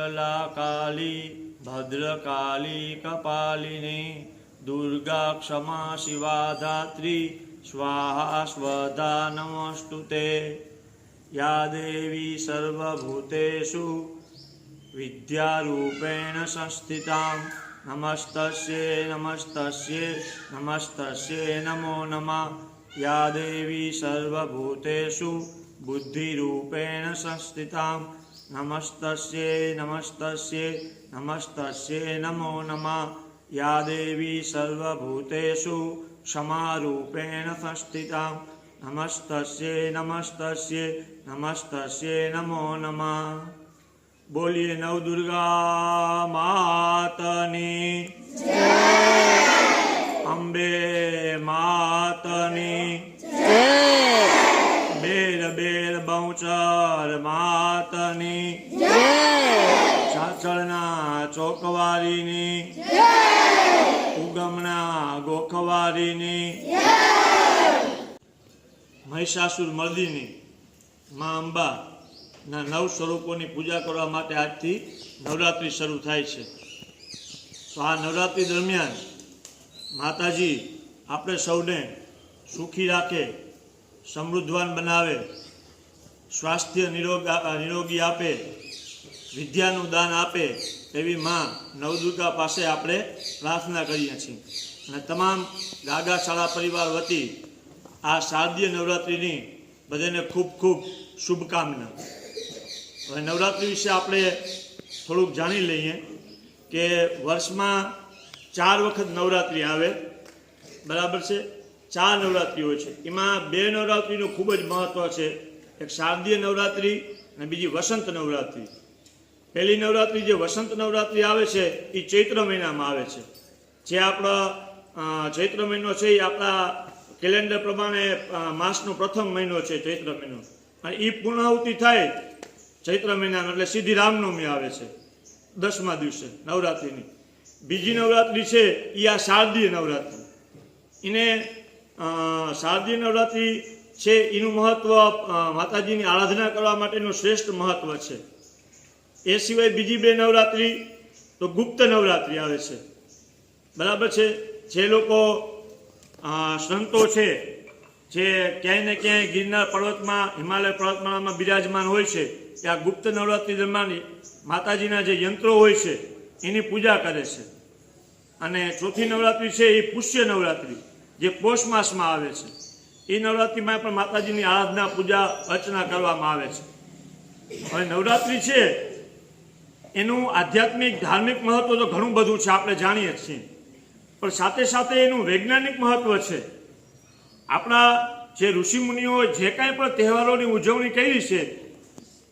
મંગલા કાલી ભદ્રકાલી કપાલિની દુર્ગા ક્ષમા શિવાધાત્રી સ્વાહા સ્વધા નમસ્તુ તે યા દેવી સર્વભૂતેષુ વિદ્યારૂપેણ સંસ્થિતા નમસ્તસ્યે નમસ્તસ્યે નમસ્તસ્યે નમો નમઃ યા દેવી સર્વભૂતેષુ બુદ્ધિરૂપેણ સંસ્થિતાં નમસ્તસ્યે નમસ્તસ્યે નમસ્તસ્યે નમો નમઃ યા દેવી સર્વભૂતેષુ ક્ષમારૂપેણ સંસ્થિતા નમસ્તસ્યે નમસ્તસ્યે નમસ્તસ્યે નમો નમઃ બોલીએ નવદુર્ગા માતની અંબે માતની બેલ માતની સાચળના ચોકવારીની ઉગમના ગોખવારીની મહિષાસુર મર્દીની મા અંબા ના નવ સ્વરૂપોની પૂજા કરવા માટે આજથી નવરાત્રિ શરૂ થાય છે. તો આ નવરાત્રિ દરમિયાન માતાજી આપણે સૌને સુખી રાખે સમૃદ્ધવાન બનાવે સ્વાસ્થ્ય નિરોગ નિરોગી આપે, વિદ્યાનું દાન આપે એવી માં નવદુર્ગા પાસે આપણે પ્રાર્થના કરીએ છીએ. અને તમામ ગાગા શાળા પરિવાર વતી આ શારદીય નવરાત્રિની બધાને ખૂબ ખૂબ શુભકામના. હવે નવરાત્રિ વિશે આપણે થોડુંક જાણી લઈએ કે વર્ષમાં ચાર વખત નવરાત્રિ આવે. બરાબર છે? ચાર નવરાત્રિ હોય છે. એમાં બે નવરાત્રિનું ખૂબ જ મહત્ત્વ છે. એક શારદીય નવરાત્રિ અને બીજી વસંત નવરાત્રિ. પહેલી નવરાત્રિ જે વસંત નવરાત્રિ આવે છે એ ચૈત્ર મહિનામાં આવે છે. જે આપણા ચૈત્ર મહિનો છે એ આપણા કેલેન્ડર પ્રમાણે માસનો પ્રથમ મહિનો છે ચૈત્ર મહિનો. અને એ પૂર્ણાહુતિ થાય ચૈત્ર મહિનામાં એટલે સીધી રામનવમી આવે છે, દસમા દિવસે, નવરાત્રિની. બીજી નવરાત્રિ છે એ આ શારદીય નવરાત્રિ. એને શારદીય નવરાત્રિ છે, એનું મહત્વ માતાજીની આરાધના કરવા માટેનું શ્રેષ્ઠ મહત્વ છે. એ સિવાય બીજી બે નવરાત્રિ તો ગુપ્ત નવરાત્રિ આવે છે. બરાબર છે? જે લોકો સંતો છે, જે ક્યાંય ને ક્યાંય ગિરનાર પર્વતમાં, હિમાલય પર્વતમાળામાં બિરાજમાન હોય છે કે આ ગુપ્ત નવરાત્રિ દરમિયાન માતાજીના જે યંત્રો હોય છે, એની પૂજા કરે છે. અને ચોથી નવરાત્રિ છે એ પુષ્ય નવરાત્રિ, જે પોષ માસમાં આવે છે. એ નવરાત્રિમાં પણ માતાજીની આરાધના, પૂજા, અર્ચના કરવામાં આવે છે. હવે નવરાત્રિ છે, એનું આધ્યાત્મિક, ધાર્મિક મહત્વ તો ઘણું બધું છે, આપણે જાણીએ છીએ. પણ સાથે સાથે એનું વૈજ્ઞાનિક મહત્વ છે. આપણા જે ઋષિમુનિઓ જે કાંઈ પણ તહેવારોની ઉજવણી કરી છે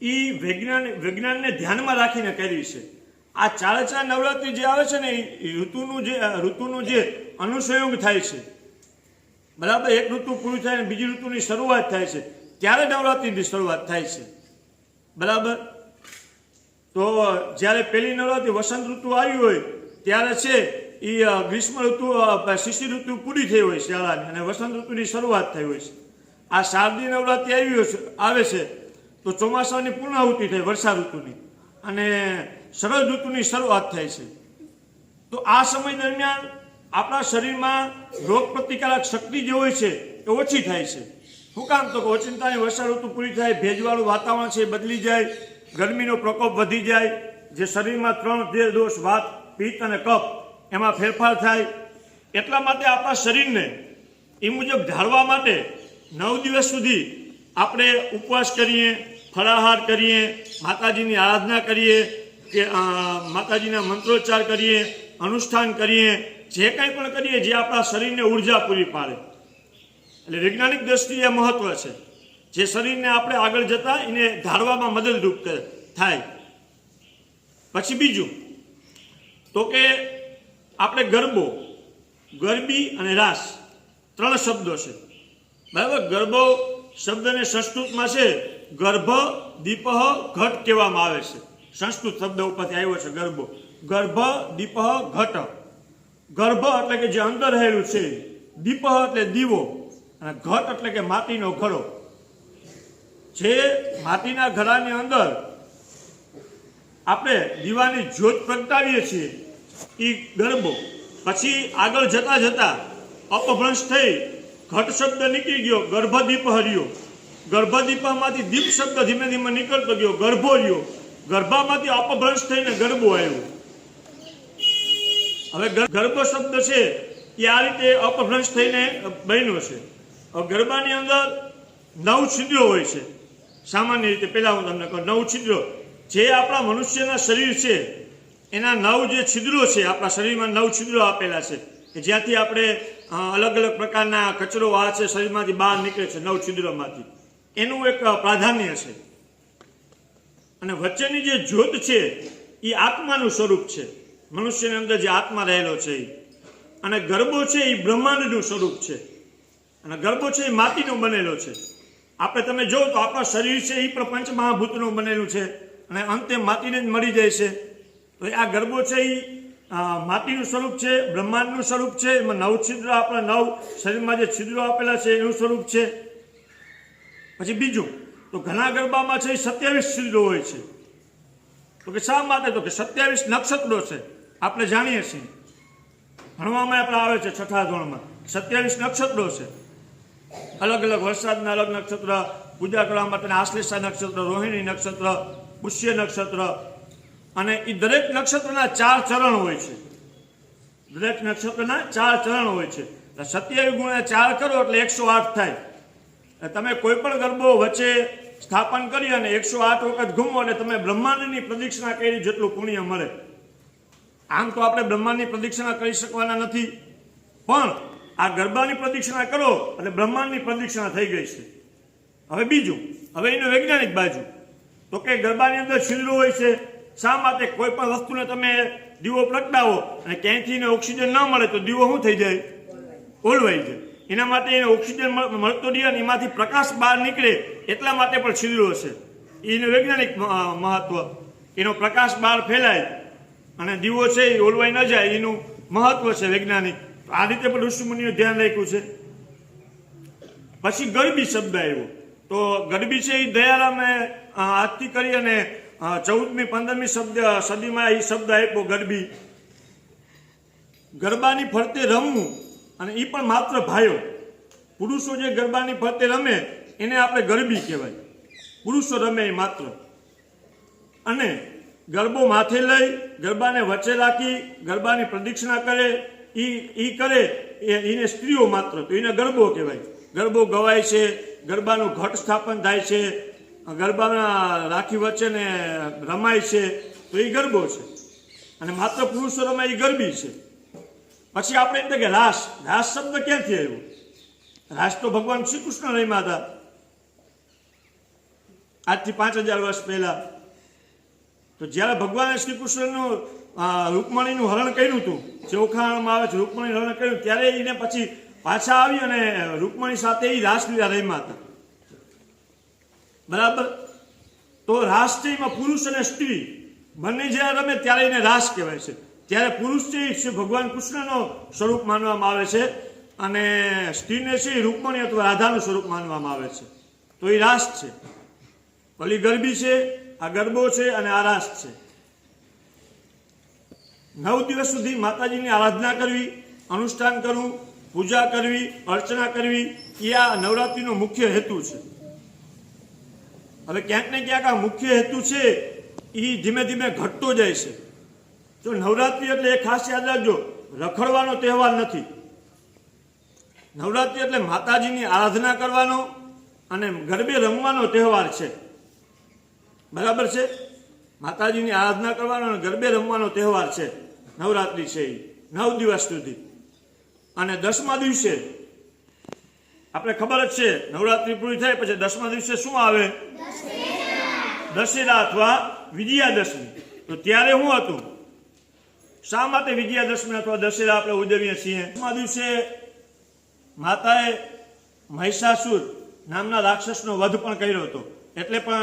એ વૈજ્ઞાન, વિજ્ઞાનને ધ્યાનમાં રાખીને કરી છે. આ ચારે ચાર નવરાત્રિ જે આવે છે ને એ ઋતુનું જે ઋતુનું જે અનુસંયોગ થાય છે બરાબર, એક ઋતુ પૂરું થાય અને બીજી ઋતુની શરૂઆત થાય છે. ત્યારે નવરાત્રિની શરૂઆત થાય છે. બરાબર? તો જ્યારે પહેલી નવરાત્રિ વસંત ઋતુ આવી હોય, ત્યારે છે એ ગ્રીષ્મ ઋતુ શિશિર ઋતુ પૂરી થઈ હોય શિયાળાની અને વસંત ઋતુની શરૂઆત થઈ હોય છે. આ શારદીય નવરાત્રિ આવી આવે છે, તો ચોમાસાની પૂર્ણાહુતિ થાય વર્ષા ઋતુની અને શરદ ઋતુની શરૂઆત થાય છે. તો આ સમય દરમિયાન આપણા શરીરમાં રોગ પ્રતિકારક શક્તિ જે હોય છે એ ઓછી થાય છે. શું કામ તો કે ઓચિંતાની વર્ષા ઋતુ પૂરી થાય, ભેજવાળું વાતાવરણ છે બદલી જાય, ગરમીનો પ્રકોપ વધી જાય, જે શરીરમાં ત્રણ જે દોષ વાત પિત્ત અને કફ એમાં ફેરફાર થાય. એટલા માટે આપણા શરીરને એ મુજબ ઢાળવા માટે નવ દિવસ સુધી આપણે ઉપવાસ કરીએ, ફળાહાર કરીએ, માતાજીની આરાધના કરીએ, કે માતાજીના મંત્રોચ્ચાર કરીએ, અનુષ્ઠાન કરીએ જે કંઈ પણ કરીએ, જે આપણા શરીરને ઊર્જા પૂરી પાડે. એટલે વૈજ્ઞાનિક દ્રષ્ટિએ મહત્વ છે. જે શરીરને આપણે આગળ જતા એને ધારવામાં મદદરૂપ થાય. પછી બીજું, તો કે આપણે ગરબો, ગરબી અને રાસ, ત્રણ શબ્દો છે. બરાબર? ગરબો શબ્દને સંસ્કૃતમાં છે, ગર્ભ, દીપહ, ઘટ કહેવામાં આવે છે. સંસ્કૃત શબ્દ ઉપરથી આવ્યો છે ગરબો. ગર્ભ, દીપહ, ઘટ. ગર્ભ એટલે કે જે અંદર રહેલું છે દીપહ એટલે દીવો અને ઘટ એટલે કે માટીનો ઘડો. જે માટીના ઘડાની અંદર આપણે દીવાની જ્યોત પ્રગટાવીએ છીએ એ ગરબો. પછી આગળ જતા જતા અપભ્રંશ થઈ ઘટ શબ્દ નીકળી ગયો, ગર્ભદીપ હર્યો. ગર્ભદીપમાંથી દીપ શબ્દ ધીમે ધીમે નીકળતો ગયો, ગર્ભો રહ્યો. ગર્ભામાંથી અપભ્રંશ થઈને ગરબો આવ્યો. હવે ગર- ગર્ભ શબ્દ છે, એ આ રીતે અપભ્રંશ થઈને બન્યો છે. ગરબાની અંદર નવ છિદ્રો હોય છે. સામાન્ય રીતે પહેલાં હું તમને કહું, નવ છિદ્રો. જે આપણા મનુષ્યના શરીર છે, એના નવ જે છિદ્રો છે, આપણા શરીરમાં નવ છિદ્રો આપેલા છે. કે જ્યાંથી આપણે અલગ અલગ પ્રકારના કચરો આ છે, શરીરમાંથી બહાર નીકળે છે નવ છિદ્રોમાંથી. એનું એક પ્રાધાન્ય છે. અને વચ્ચેની જે જ્યોત છે, એ આત્માનું સ્વરૂપ છે. મનુષ્યની અંદર જે આત્મા રહેલો છે અને ગરબો છે એ બ્રહ્માંડનું સ્વરૂપ છે. અને ગરબો છે એ માટીનો બનેલો છે. આપણે તમે જો તો આપણા શરીર છે એ પણ પંચ મહાભૂતનું બનેલું છે. અને અંતે માટીને જ મળી જાય છે. તો આ ગરબો છે એ માટીનું સ્વરૂપ છે, બ્રહ્માંડનું સ્વરૂપ છે. એમાં નવ છિદ્ર આપણા નવ શરીરમાં જે છિદ્રો આપેલા છે એનું સ્વરૂપ છે. પછી બીજું, તો ઘણા ગરબામાં છે એ સત્યાવીસ છિદ્રો હોય છે. તો કે શા માટે? તો કે સત્યાવીસ નક્ષત્રો છે. આપણે જાણીએ છીએ. ભણવામાં આપણે આવે છે છઠ્ઠા ધોરણમાં. સત્યાવીસ નક્ષત્રો છે. અલગ અલગ વરસાદના અલગ નક્ષત્ર, પૂજા કરવા માટેના આશ્લેષા નક્ષત્ર, રોહિણી નક્ષત્ર, પુષ્ય નક્ષત્ર અને એ દરેક નક્ષત્રના ચાર ચરણ હોય છે. દરેક નક્ષત્રના ચાર ચરણ હોય છે. સત્યાવીસ ગુણ્યા ચાર કરો એટલે એકસો આઠ થાય. તમે કોઈ પણ ગરબો વચ્ચે સ્થાપન કરી અને એકસો આઠ વખત ઘૂમો એટલે તમે બ્રહ્માંડની પ્રદક્ષિણા કરી જેટલું પુણ્ય મળે. આમ તો આપણે બ્રહ્માંડની પ્રદક્ષિણા કરી શકવાના નથી. પણ આ ગરબાની પ્રદક્ષિણા કરો એટલે બ્રહ્માંડની પ્રદક્ષિણા થઈ ગઈ છે. હવે બીજું, હવે એનું વૈજ્ઞાનિક બાજુ. તો કે ગરબાની અંદર છિદ્રો હોય છે, શા માટે કોઈ પણ વસ્તુને તમે દીવો પ્રગટાવો અને ક્યાંયથી એને ઓક્સિજન ન મળે તો દીવો શું થઈ જાય? ઓલવાઈ જાય. એના માટે એને ઓક્સિજન મળતો રહે અને એમાંથી પ્રકાશ બહાર નીકળે એટલા માટે પણ છિદ્રો છે. એનું વૈજ્ઞાનિક મહત્વ. એનો પ્રકાશ બહાર ફેલાય અને દીવો છે, એ ઓલવાઈ ન જાય, એનું મહત્વ છે વૈજ્ઞાનિક. આ રીતે પણ ઋષિમુનિઓ ધ્યાન રાખ્યું છે. પછી ગરબી શબ્દ આવ્યો. તો ગરબી છે, એ દયારામે આરતી કરી અને ચૌદમી, પંદરમી શબ્દ, સદીમાં એ શબ્દ આપ્યો, ગરબી. ગરબાની ફરતે રમવું, અને એ પણ માત્ર ભાઈઓ પુરુષો જે ગરબાની ફરતે રમે, એને આપણે ગરબી કહેવાય. પુરુષો રમે એ માત્ર. અને ગરબો માથે લઈ, ગરબાને વચ્ચે રાખી ગરબાની પ્રદક્ષિણા કરે, ઈ ઈ કરે, એ- એને સ્ત્રીઓ માત્ર. તો એને ગરબો કહેવાય. ગરબો ગવાય છે, ગરબાનું ઘટ સ્થાપન થાય છે, ગરબાના રાખી વચ્ચે ને રમાય છે, તો એ ગરબો છે. અને માત્ર પુરુષો રમાય એ ગરબી છે. પછી આપણે એટલે કે રાસ રાસ શબ્દ ક્યાંથી આવ્યો? રાસ તો ભગવાન શ્રી કૃષ્ણ રમ્યા હતા. આજથી પાંચ હજાર વર્ષ પહેલા તો જ્યારે ભગવાને શ્રી કૃષ્ણનું રૂકમણીનું હરણ કર્યું હતું જે આવે છે રૂકમણી હરણ કર્યું, ત્યારે એને પછી પાછા આવી અને રૂકમણી સાથે એ રાસલીલા રમ્યા હતા. બરાબર? તો રાસ છે પુરુષ અને સ્ત્રી. બંને જ્યારે રમે ત્યારે એને રાસ કહેવાય છે. ત્યારે પુરુષ છે એ ભગવાન કૃષ્ણનો સ્વરૂપ માનવામાં આવે છે અને સ્ત્રીને છે એ રૂકમણી અથવા રાધાનું સ્વરૂપ માનવામાં આવે છે. તો એ રાસ છે. ભલી ગરબી છે આ ગરબો છે અને આરાસ છે. નવ દિવસ સુધી માતાજીની આરાધના કરવી, અનુષ્ઠાન કરવું, પૂજા કરવી, અર્ચના કરવી, એ આ નવરાત્રિનો મુખ્ય હેતુ છે. હવે ક્યાંક ને ક્યાંક આ મુખ્ય હેતુ છે એ ધીમે ધીમે ઘટતો જાય છે. તો નવરાત્રિ એટલે એ ખાસ યાદ રાખજો, રખડવાનો તહેવાર નથી. નવરાત્રિ એટલે માતાજીની આરાધના કરવાનો અને ગરબે રમવાનો તહેવાર છે. બરાબર છે? માતાજીની આરાધના કરવાનો અને ગરબે રમવાનો તહેવાર છે. નવરાત્રિ છે એ નવ દિવસ સુધી. અને દસમા દિવસે આપણે ખબર જ છે, નવરાત્રિ પૂરી થાય પછી દસમા દિવસે શું આવે? દશેરા અથવા વિજયાદશમી. તો ત્યારે શું હતું? શા માટે વિજયાદશમી અથવા દશેરા આપણે ઉજવીએ છીએ? દસમા દિવસે માતાએ મહિષાસુર નામના રાક્ષસનો વધ પણ કર્યો હતો. એટલે પણ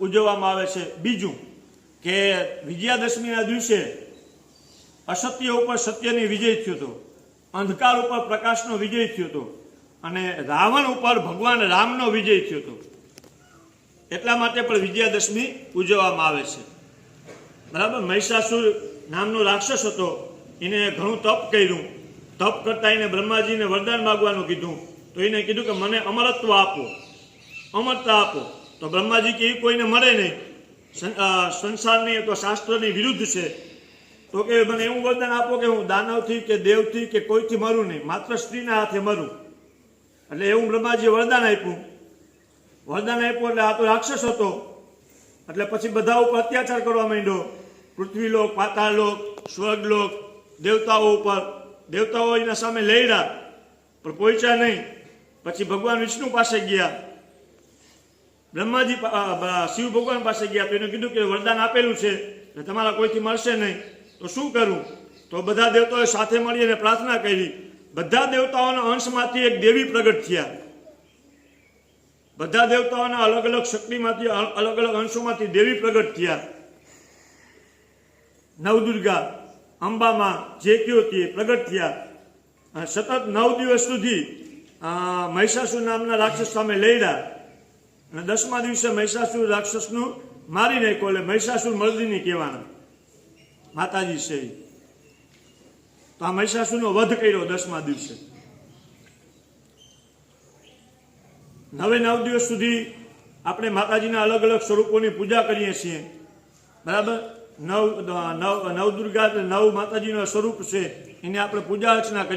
ઉજવવામાં આવે છે. બીજું કે વિજયાદશમીના દિવસે અસત્ય ઉપર સત્યની વિજય થયો હતો. અંધકાર ઉપર પ્રકાશનો વિજય થયો હતો. અને રાવણ ઉપર ભગવાન રામનો વિજય થયો હતો. એટલા માટે પણ વિજયાદશમી ઉજવવામાં આવે છે. બરાબર? મહિષાસુર નામનો રાક્ષસ હતો. એને ઘણું તપ કર્યું. તપ કરતા એને બ્રહ્માજીને વરદાન માગવાનું કીધું. તો એને કીધું કે મને અમરત્વ આપો. અમરતા આપો. તો બ્રહ્માજી કે એ કોઈને મળે નહીં. સંસારની અથવા શાસ્ત્રની વિરુદ્ધ છે. તો કે મને એવું વરદાન આપો કે હું દાનવથી કે દેવથી કે કોઈથી મરું નહીં. માત્ર સ્ત્રીના હાથે મરું. એટલે એવું બ્રહ્માજીએ વરદાન આપ્યું. વરદાન આપ્યું એટલે આ તો રાક્ષસ હતો. એટલે પછી બધા ઉપર અત્યાચાર કરવા માંડ્યો. પૃથ્વીલોક, પાતાળલોક, સ્વર્ગલોક, દેવતાઓ ઉપર. દેવતાઓ એના સામે લડ્યા, પણ પહોંચ્યા નહીં. પછી ભગવાન વિષ્ણુ પાસે ગયા. બ્રહ્માજી શિવ ભગવાન પાસે ગયા તો એને કીધું કે વરદાન આપેલું છે ને તમારા કોઈથી મળશે નહીં. તો શું કરું? તો બધા દેવતાઓએ સાથે મળી અને પ્રાર્થના કરી. બધા દેવતાઓના અંશમાંથી એક દેવી પ્રગટ થયા. બધા દેવતાઓના અલગ અલગ શક્તિમાંથી અલગ અલગ અંશોમાંથી દેવી પ્રગટ થયા. નવદુર્ગા, અંબામાં, જે કયો તે પ્રગટ થયા. સતત નવ દિવસ સુધી મહિષાસુર નામના રાક્ષસ સામે લડ્યા. અને દસમા દિવસે મહિષાસુર રાક્ષસનું મારી નાખ્યો એટલે મહિષાસુર મર્દિની કહેવાના. માતાજી છે તો આ મહિષાસુરનો વધ કર્યો દસમા દિવસે. નવે નવ દિવસ સુધી આપણે માતાજીના અલગ અલગ સ્વરૂપોની પૂજા કરીએ છીએ. બરાબર? નવ નવ, નવદુર્ગા નવ માતાજીનું સ્વરૂપ છે. એની આપણે પૂજા અર્ચના કરીએ